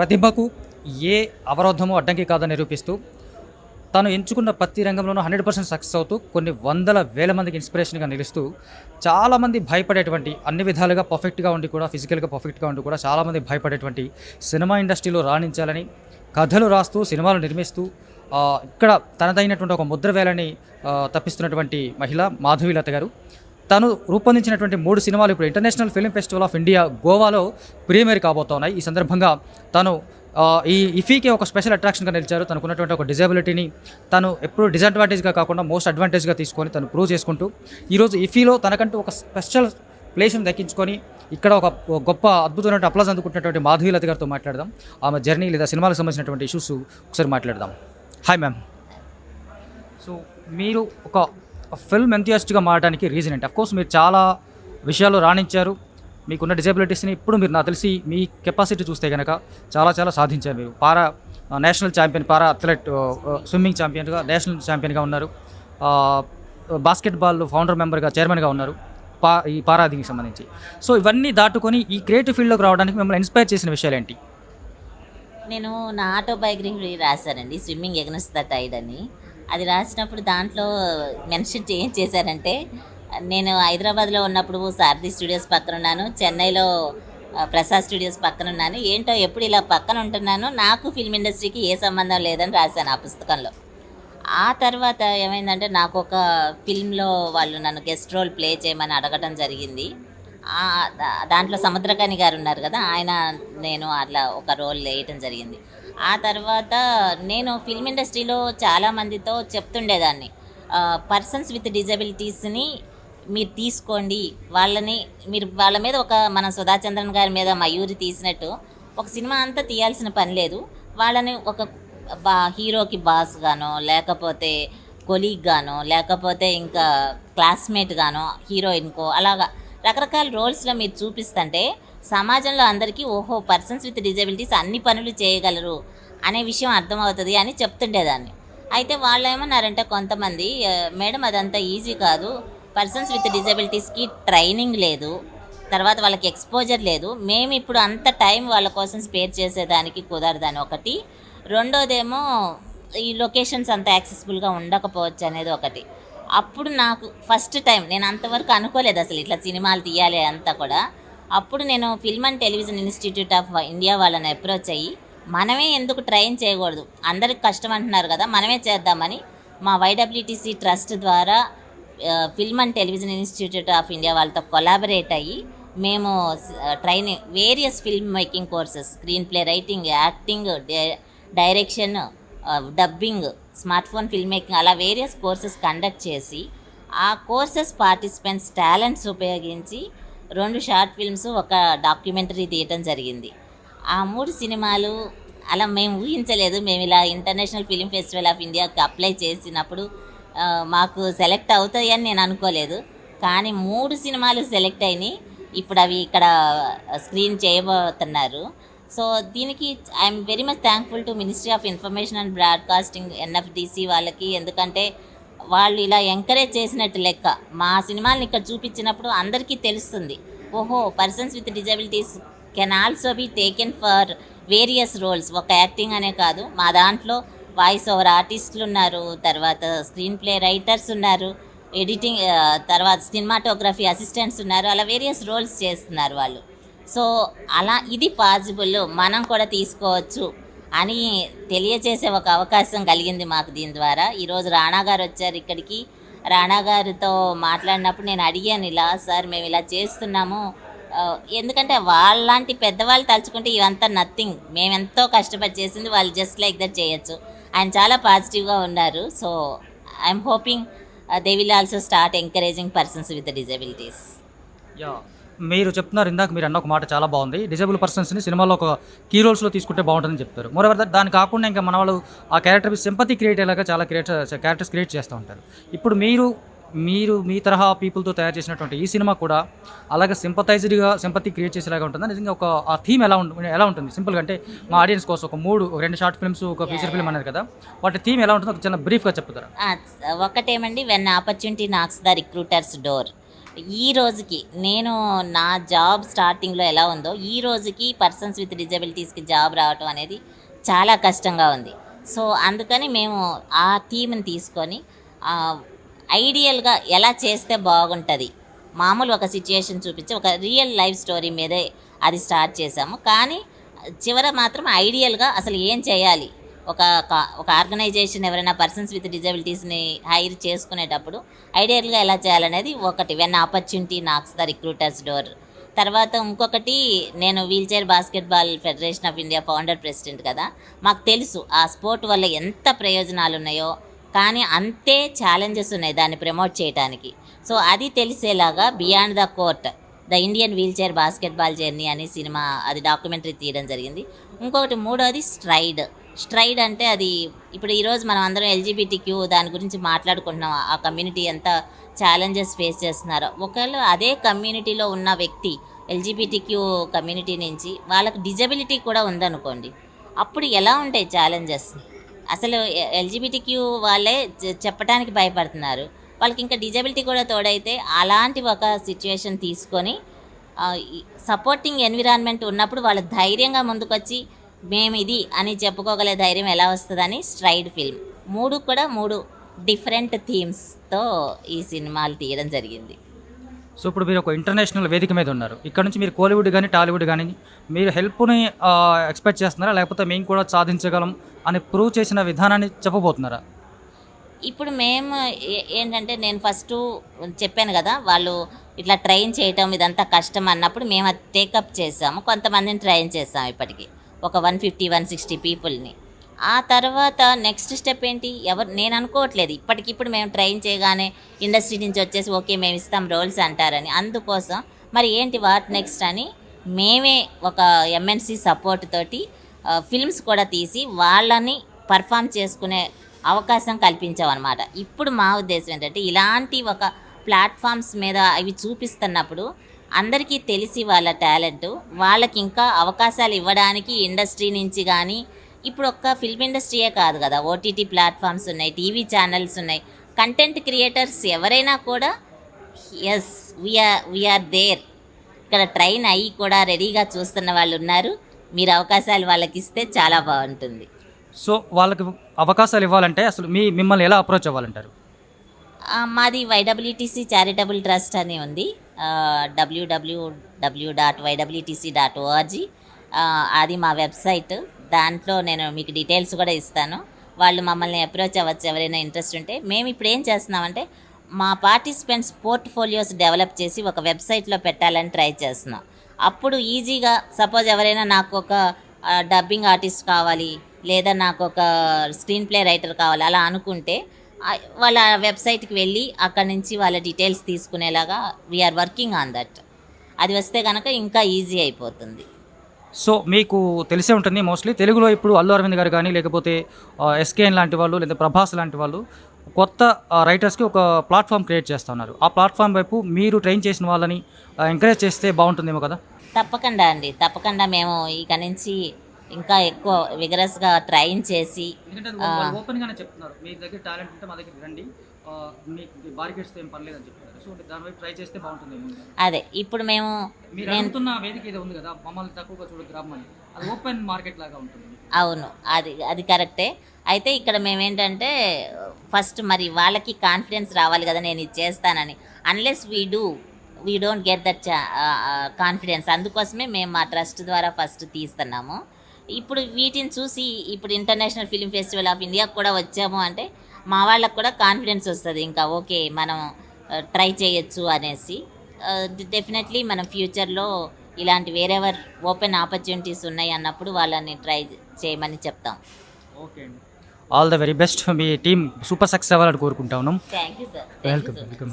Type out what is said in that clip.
ప్రతిభకు ఏ అవరోధము అడ్డంకి కాదని నిరూపిస్తూ తాను ఎంచుకున్న ప్రతి రంగంలోనూ హండ్రెడ్ పర్సెంట్ సక్సెస్ అవుతూ కొన్ని వందల వేల మందికి ఇన్స్పిరేషన్గా నిలుస్తూ చాలామంది భయపడేటువంటి అన్ని విధాలుగా పర్ఫెక్ట్గా ఉండి కూడా ఫిజికల్గా పర్ఫెక్ట్గా ఉండి కూడా చాలామంది భయపడేటువంటి సినిమా ఇండస్ట్రీలో రాణించాలని కథలు రాస్తూ సినిమాలు నిర్మిస్తూ ఇక్కడ తనదైనటువంటి ఒక ముద్ర వేలని తప్పిస్తున్నటువంటి మహిళ మాధవీలత గారు. తను రూపొందించినటువంటి మూడు సినిమాలు ఇప్పుడు international film festival of India గోవాలో ప్రీమియర్ కాబోతున్నాయి. ఈ సందర్భంగా తను ఈ ఇఫీకి ఒక స్పెషల్ అట్రాక్షన్గా నిలిచారు. తనకున్నటువంటి ఒక డిజబిలిటీని తను ఎప్పుడు డిసడ్వాంటేజ్గా కాకుండా మోస్ట్ అడ్వాంటేజ్గా తీసుకొని తను ప్రూవ్ చేసుకుంటూ ఈరోజు ఇఫీలో తనకంటూ ఒక స్పెషల్ ప్లేస్ని దక్కించుకొని ఇక్కడ ఒక ఒక గొప్ప అద్భుతమైన అప్లాజ్ అందుకుంటున్నటువంటి మాధవీలత గారితో మాట్లాడదాం. ఆమె జర్నీ లేదా సినిమాలకు సంబంధించినటువంటి ఇష్యూస్ ఒకసారి మాట్లాడదాం. హాయ్ మ్యామ్ సో మీరు ఒక ఫిల్మ్ ఎంతియాస్ట్గా మారడానికి రీజన్ ఏంటి? కోర్స్ మీరు చాలా విషయాలు రాణించారు. మీకున్న డిజబిలిటీస్ని ఇప్పుడు మీరు నాకు తెలిసి మీ కెపాసిటీ చూస్తే కనుక చాలా చాలా సాధించారు మీరు. Para national champion para athlete swimming ఛాంపియన్గా national ఛాంపియన్గా ఉన్నారు. బాస్కెట్బాల్ ఫౌండర్ మెంబర్గా చైర్మన్గా ఉన్నారు. పా ఈ పారా దీనికి సంబంధించి. సో ఇవన్నీ దాటుకొని ఈ క్రియేటివ్ ఫీల్డ్లోకి రావడానికి మిమ్మల్ని ఇన్స్పైర్ చేసిన విషయాలు ఏంటి? నేను నా ఆటోబయోగ్రఫీ రాశానండి. స్విమ్మింగ్ ఎగనెస్ట్ ద టైడ్ అని. అది రాసినప్పుడు దాంట్లో మెన్షన్ ఏం చేశారంటే నేను హైదరాబాద్లో ఉన్నప్పుడు సారథి స్టూడియోస్ పక్కన ఉన్నాను చెన్నైలో ప్రసాద్ స్టూడియోస్ పక్కన ఉన్నాను ఏంటో ఎప్పుడు ఇలా పక్కన ఉంటున్నాను నాకు ఫిల్మ్ ఇండస్ట్రీకి ఏ సంబంధం లేదని రాశాను ఆ పుస్తకంలో. ఆ తర్వాత ఏమైందంటే నాకు ఒక ఫిల్మ్లో వాళ్ళు నన్ను గెస్ట్ రోల్ ప్లే చేయమని అడగటం జరిగింది. దాంట్లో సముద్రకాని గారు ఉన్నారు కదా ఆయన నేను అట్లా ఒక రోల్ వేయటం జరిగింది. ఆ తర్వాత నేను ఫిల్మ్ ఇండస్ట్రీలో చాలామందితో చెప్తుండేదాన్ని. పర్సన్స్ విత్ డిజబిలిటీస్ని మీరు తీసుకోండి వాళ్ళని మీరు వాళ్ళ మీద ఒక మన సుధాచంద్రన్ గారి మీద మయూరి తీసినట్టు ఒక సినిమా అంతా తీయాల్సిన పని లేదు. వాళ్ళని ఒక బా హీరోకి బాస్ గానో లేకపోతే కొలీగ్ గానో లేకపోతే ఇంకా క్లాస్మేట్ గానో హీరోయిన్కో అలాగా రకరకాల రోల్స్లో మీరు చూపిస్తుంటే సమాజంలో అందరికీ ఓహో పర్సన్స్ విత్ డిజబిలిటీస్ అన్ని పనులు చేయగలరు అనే విషయం అర్థమవుతుంది అని చెప్తుండేదాన్ని. అయితే వాళ్ళు ఏమన్నారంటే కొంతమంది మేడం అదంతా ఈజీ కాదు. పర్సన్స్ విత్ డిజబిలిటీస్కి ట్రైనింగ్ లేదు. తర్వాత వాళ్ళకి ఎక్స్పోజర్ లేదు. మేము ఇప్పుడు అంత టైం వాళ్ళ కోసం స్పేర్ చేసేదానికి కుదరదని. ఒకటి. రెండోదేమో ఈ లొకేషన్స్ అంత యాక్సెసిబుల్గా ఉండకపోవచ్చు అనేది ఒకటి. అప్పుడు నాకు ఫస్ట్ టైం నేను అంతవరకు అనుకోలేదు అసలు ఇట్లా సినిమాలు తీయాలి అంతా కూడా. అప్పుడు నేను film and television institute of India వాళ్ళని అప్రోచ్ అయ్యి మనమే ఎందుకు ట్రైన్ చేయకూడదు? అందరికి కష్టం అంటున్నారు కదా మనమే చేద్దామని మా వైడబ్ల్యూటీసీ ట్రస్ట్ ద్వారా film and television institute of India వాళ్ళతో కొలాబరేట్ అయ్యి మేము training various film making courses screenplay writing acting direction dubbing smartphone film making అలా వేరియస్ కోర్సెస్ కండక్ట్ చేసి ఆ కోర్సెస్ పార్టిసిపెంట్స్ టాలెంట్స్ ఉపయోగించి రెండు షార్ట్ ఫిల్మ్స్ ఒక డాక్యుమెంటరీ తీయటం జరిగింది. ఆ మూడు సినిమాలు అలా మేము ఊహించలేదు. మేము ఇలా ఇంటర్నేషనల్ ఫిల్మ్ ఫెస్టివల్ ఆఫ్ ఇండియాకి అప్లై చేసినప్పుడు మాకు సెలెక్ట్ అవుతాయని నేను అనుకోలేదు. కానీ మూడు సినిమాలు సెలెక్ట్ అయినాయి. ఇప్పుడు అవి ఇక్కడ స్క్రీన్ చేయబోతున్నారు. సో దీనికి I'm very much thankful to ministry of information and broadcasting NFDC వాళ్ళకి. ఎందుకంటే వాళ్ళు ఇలా ఎంకరేజ్ చేసినట్టు లెక్క. మా సినిమాలను ఇక్కడ చూపించినప్పుడు అందరికీ తెలుస్తుంది. ఓహో persons with disabilities can also be taken for various roles ఒక యాక్టింగ్ అనే కాదు. మా దాంట్లో వాయిస్ ఓవర్ ఆర్టిస్టులు ఉన్నారు తర్వాత స్క్రీన్ ప్లే రైటర్స్ ఉన్నారు ఎడిటింగ్ తర్వాత సినిమాటోగ్రఫీ అసిస్టెంట్స్ ఉన్నారు. అలా వేరియస్ రోల్స్ చేస్తున్నారు వాళ్ళు. సో అలా ఇది పాసిబుల్ మనం కూడా తీసుకోవచ్చు అని తెలియచేసే ఒక అవకాశం కలిగింది మాకు దీని ద్వారా. ఈరోజు రాణా గారు వచ్చారు ఇక్కడికి. రాణా గారితో మాట్లాడినప్పుడు నేను అడిగాను ఇలా సార్ మేము ఇలా చేస్తున్నాము. ఎందుకంటే వాళ్ళలాంటి పెద్దవాళ్ళు తలుచుకుంటే ఇవంతా నథింగ్ మేము ఎంతో కష్టపడి చేసింది వాళ్ళు జస్ట్ లైక్ దట్ చేయొచ్చు. ఆయన చాలా పాజిటివ్గా ఉన్నారు. So I'm hoping they will also start encouraging persons with disabilities yeah మీరు చెప్తున్నారు ఇందాక మీరు అన్న ఒక మాట చాలా బాగుంది. డిజేబుల్ పర్సన్స్ని సినిమాలో ఒక కీ రోల్స్లో తీసుకుంటే బాగుంటుందని చెప్తారు. మోరవర్ దాని కాకుండా ఇంకా మన వాళ్ళు ఆ క్యారెక్టర్ సింపతి క్రియేట్ అయ్యేలాగా చాలా క్రియేట్ క్యారెక్టర్స్ క్రియేట్ చేస్తూ ఉంటారు. ఇప్పుడు మీరు మీరు మీ తరహా పీపుల్తో తయారు చేసినటువంటి ఈ సినిమా కూడా అలాగే సింపతైజ్డ్గా సింపతి క్రియేట్ చేసేలాగా ఉంటుందా? నిజంగా ఒక ఆ థీమ్ ఎలా ఉంటుంది ఎలా ఉంటుంది? సింపుల్గా అంటే మా ఆడియన్స్ కోసం ఒక మూడు రెండు షార్ట్ ఫిల్మ్స్ ఒక ఫీచర్ ఫిల్మ్ అనేది కదా. వాటి థీమ్ ఎలా ఉంటుందో ఒక చిన్న బ్రీఫ్గా చెప్తారా? ఒకటేమండి when opportunity knocks the recruiter's door ఈ రోజుకి నేను నా జాబ్ స్టార్టింగ్లో ఎలా ఉందో ఈ రోజుకి పర్సన్స్ విత్ డిజబిలిటీస్కి జాబ్ రావటం అనేది చాలా కష్టంగా ఉంది. సో అందుకని మేము ఆ థీమ్ని తీసుకొని ఐడియల్గా ఎలా చేస్తే బాగుంటుంది మామూలు ఒక సిచ్యుయేషన్ చూపించి ఒక రియల్ లైఫ్ స్టోరీ మీదే అది స్టార్ట్ చేసాము కానీ చివర మాత్రం ఐడియల్గా అసలు ఏం చేయాలి ఒక కా- ఒక ఆర్గనైజేషన్ ఎవరైనా పర్సన్స్ విత్ డిజబిలిటీస్ని హైర్ చేసుకునేటప్పుడు ఐడియల్గా ఎలా చేయాలనేది ఒకటి. When opportunity knocks the recruiter's door. తర్వాత ఇంకొకటి నేను wheelchair basketball federation of India founder president కదా. మాకు తెలుసు ఆ స్పోర్ట్ వల్ల ఎంత ప్రయోజనాలు ఉన్నాయో కానీ అంతే ఛాలెంజెస్ ఉన్నాయి దాన్ని ప్రమోట్ చేయడానికి సో అది తెలిసేలాగా beyond the court the Indian wheelchair basketball journey అనే సినిమా అది డాక్యుమెంటరీ తీయడం జరిగింది. ఇంకొకటి మూడోది స్ట్రైడ్. స్ట్రైడ్ అంటే అది ఇప్పుడు ఈరోజు మనం అందరం ఎల్జీబీటీ క్యూ దాని గురించి మాట్లాడుకుంటున్నాం. ఆ కమ్యూనిటీ ఎంత ఛాలెంజెస్ ఫేస్ చేస్తున్నారో. ఒకవేళ అదే కమ్యూనిటీలో ఉన్న వ్యక్తి ఎల్జీబీటీ క్యూ కమ్యూనిటీ నుంచి వాళ్ళకు డిజబిలిటీ కూడా ఉందనుకోండి అప్పుడు ఎలా ఉంటాయి ఛాలెంజెస్? అసలు ఎల్జీబీటీ క్యూ వాళ్ళే చెప్పడానికి భయపడుతున్నారు. వాళ్ళకి ఇంకా డిజబిలిటీ కూడా తోడైతే అలాంటి ఒక సిచ్యువేషన్ తీసుకొని సపోర్టింగ్ ఎన్విరాన్మెంట్ ఉన్నప్పుడు వాళ్ళు ధైర్యంగా ముందుకొచ్చి మేము ఇది అని చెప్పుకోగలే ధైర్యం ఎలా వస్తుందని స్ట్రైడ్ ఫిల్మ్. మూడు కూడా మూడు డిఫరెంట్ థీమ్స్తో ఈ సినిమాలు తీయడం జరిగింది. సో ఇప్పుడు మీరు ఒక ఇంటర్నేషనల్ వేదిక మీద ఉన్నారు. ఇక్కడ నుంచి మీరు కోలీవుడ్ కానీ టాలీవుడ్ కానీ మీరు హెల్ప్ని ఎక్స్పెక్ట్ చేస్తున్నారా? లేకపోతే మేము కూడా సాధించగలం అని ప్రూవ్ చేసిన విధానాన్ని చెప్పబోతున్నారా? ఇప్పుడు మేము ఏంటంటే నేను ఫస్ట్ చెప్పాను కదా వాళ్ళు ఇట్లా ట్రైన్ చేయటం ఇదంతా కష్టం అన్నప్పుడు మేము అది టేకప్ చేసాము. కొంతమందిని ట్రైన్ చేసాము ఇప్పటికి. ఒక వన్ ఫిఫ్టీ వన్ సిక్స్టీ పీపుల్ని. ఆ తర్వాత నెక్స్ట్ స్టెప్ ఏంటి? ఎవరు నేను అనుకోవట్లేదు. ఇప్పటికిప్పుడు మేము ట్రైన్ చేయగానే ఇండస్ట్రీ నుంచి వచ్చేసి ఓకే మేము ఇస్తాం రోల్స్ అంటారని. అందుకోసం మరి ఏంటి వాట్ నెక్స్ట్ అని మేమే ఒక ఎంఎన్సీ సపోర్ట్ తోటి ఫిల్మ్స్ కూడా తీసి వాళ్ళని పర్ఫామ్ చేసుకునే అవకాశం కల్పించామన్నమాట. ఇప్పుడు మా ఉద్దేశం ఏంటంటే ఇలాంటి ఒక ప్లాట్ఫామ్స్ మీద అవి చూపిస్తున్నప్పుడు అందరికీ తెలిసి వాళ్ళ టాలెంట్ వాళ్ళకి ఇంకా అవకాశాలు ఇవ్వడానికి ఇండస్ట్రీ నుంచి కానీ ఇప్పుడు ఒక్క ఫిల్మ్ ఇండస్ట్రీయే కాదు కదా. ఓటీటీ ప్లాట్ఫామ్స్ ఉన్నాయి టీవీ ఛానల్స్ ఉన్నాయి. కంటెంట్ క్రియేటర్స్ ఎవరైనా కూడా yes we are we are there ఇక్కడ ట్రైన్ అయ్యి కూడా రెడీగా చూస్తున్న వాళ్ళు ఉన్నారు. మీరు అవకాశాలు వాళ్ళకి ఇస్తే చాలా బాగుంటుంది. సో వాళ్ళకి అవకాశాలు ఇవ్వాలంటే అసలు మీ మిమ్మల్ని ఎలా అప్రోచ్ అవ్వాలంటారు? మాది వైడబ్ల్యూటీసీ చారిటబుల్ ట్రస్ట్ అని ఉంది. WWW dot YWTC dot ORG అది మా వెబ్సైట్. దాంట్లో నేను మీకు డీటెయిల్స్ కూడా ఇస్తాను. వాళ్ళు మమ్మల్ని అప్రోచ్ అవ్వచ్చు ఎవరైనా ఇంట్రెస్ట్ ఉంటే. మేము ఇప్పుడు ఏం చేస్తున్నామంటే మా పార్టిసిపెంట్స్ పోర్ట్ఫోలియోస్ డెవలప్ చేసి ఒక వెబ్సైట్లో పెట్టాలని ట్రై చేస్తున్నాం. అప్పుడు ఈజీగా సపోజ్ ఎవరైనా నాకు ఒక డబ్బింగ్ ఆర్టిస్ట్ కావాలి లేదా నాకు ఒక స్క్రీన్ ప్లే రైటర్ కావాలి అలా అనుకుంటే వాళ్ళ వెబ్సైట్కి వెళ్ళి అక్కడ నుంచి వాళ్ళ details తీసుకునేలాగా we are working on that అది వస్తే కనుక ఇంకా ఈజీ అయిపోతుంది. సో మీకు తెలిసే ఉంటుంది మోస్ట్లీ తెలుగులో ఇప్పుడు అల్లు అరవింద్ గారు కానీ లేకపోతే ఎస్కేఎన్ లాంటి వాళ్ళు లేదా ప్రభాస్ లాంటి వాళ్ళు కొత్త రైటర్స్కి ఒక ప్లాట్ఫామ్ క్రియేట్ చేస్తున్నారు ఆ ప్లాట్ఫామ్ వైపు మీరు ట్రైన్ చేసిన వాళ్ళని ఎంకరేజ్ చేస్తే బాగుంటుందేమో కదా? తప్పకుండా అండి. తప్పకుండా మేము ఇక నుంచి ఇంకా ఎక్కువ విగరస్గా ట్రైన్ చేసి ఓపెన్గానే చెప్తున్నారు. మీ దగ్గర టాలెంట్ ఉంటే మా దగ్గర రండి. ఏం పర్లేదు అని చెప్తున్నారు సో దాని ట్రై చేస్తే బాగుంటుంది అదే ఇప్పుడు మేము మీరు వేదిక ఏదో ఉంది కదా మమ్మల్ని తక్కువగా చూడదు రమ్మని అది ఓపెన్ మార్కెట్ లాగా ఉంటుంది. అవును అది అది కరెక్టే. అయితే ఇక్కడ మేమేంటంటే ఫస్ట్ మరి వాళ్ళకి కాన్ఫిడెన్స్ రావాలి కదా నేను ఇది చేస్తానని. Unless we do we don't get that confidence అందుకోసమే మేము మా ట్రస్ట్ ద్వారా ఫస్ట్ తీస్తున్నాము. ఇప్పుడు వీటిని చూసి ఇప్పుడు ఇంటర్నేషనల్ ఫిలిం ఫెస్టివల్ ఆఫ్ ఇండియాకి కూడా వచ్చాము అంటే మా వాళ్ళకు కూడా కాన్ఫిడెన్స్ వస్తుంది. ఇంకా ఓకే మనం ట్రై చేయొచ్చు అనేసి. డెఫినెట్లీ మనం ఫ్యూచర్లో ఇలాంటి వేరెవర్ ఓపెన్ ఆపర్చునిటీస్ ఉన్నాయి అన్నప్పుడు వాళ్ళని ట్రై చేయమని చెప్తాం. ఓకే అండి. ఆల్ ద వెరీ బెస్ట్ మీ టీం సూపర్ సక్సెస్ అవ్వాలని కోరుకుంటా ఉన్నాం. Thank you sir welcome welcome